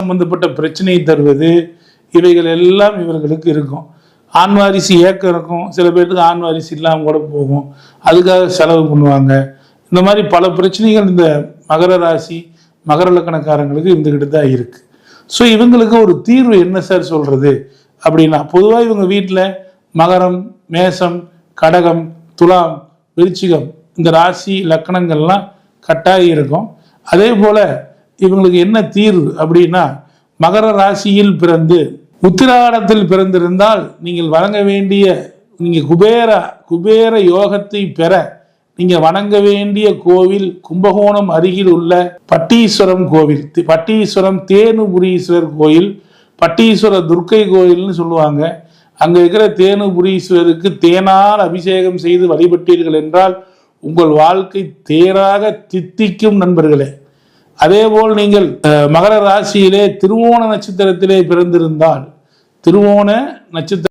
சம்பந்தப்பட்ட பிரச்சனையை தருவது இவைகள் எல்லாம் இவர்களுக்கு இருக்கும். ஆண்வாரிசு ஏக்கம் இருக்கும். சில பேருக்கு ஆண்வாரிசு இல்லாமல் கூட போகும். அதுக்காக செலவு பண்ணுவாங்க. இந்த மாதிரி பல பிரச்சனைகள் இந்த மகர ராசி மகர லக்கணக்காரங்களுக்கு இருந்துக்கிட்டு தான் இருக்கு. ஸோ இவங்களுக்கு ஒரு தீர்வு என்ன சார் சொல்றது? அப்படின்னா பொதுவாக இவங்க வீட்டில் மகரம் மேசம் கடகம் துலாம் விருச்சிகம் இந்த ராசி லக்கணங்கள்லாம் கட்டாகி இருக்கும். அதே போல இவங்களுக்கு என்ன தீர்வு அப்படின்னா மகர ராசியில் பிறந்து உத்திராடத்தில் பிறந்திருந்தால் நீங்கள் வழங்க வேண்டிய நீங்கள் குபேர குபேர யோகத்தை பெற நீங்கள் வணங்க வேண்டிய கோவில் கும்பகோணம் அருகில் உள்ள பட்டீஸ்வரம் கோவில் பட்டீஸ்வரம் தேனுபுரீஸ்வரர் கோயில் பட்டீஸ்வர துர்க்கை கோயில்னு சொல்லுவாங்க. அங்கே இருக்கிற தேனுபுரீஸ்வரருக்கு தேனால் அபிஷேகம் செய்து வழிபட்டீர்கள் என்றால் உங்கள் வாழ்க்கை தேராக தித்திக்கும் நண்பர்களே. அதே போல் நீங்கள் மகர ராசியிலே திருவோண நட்சத்திரத்திலே பிறந்திருந்தால் திருவோண நட்சத்திர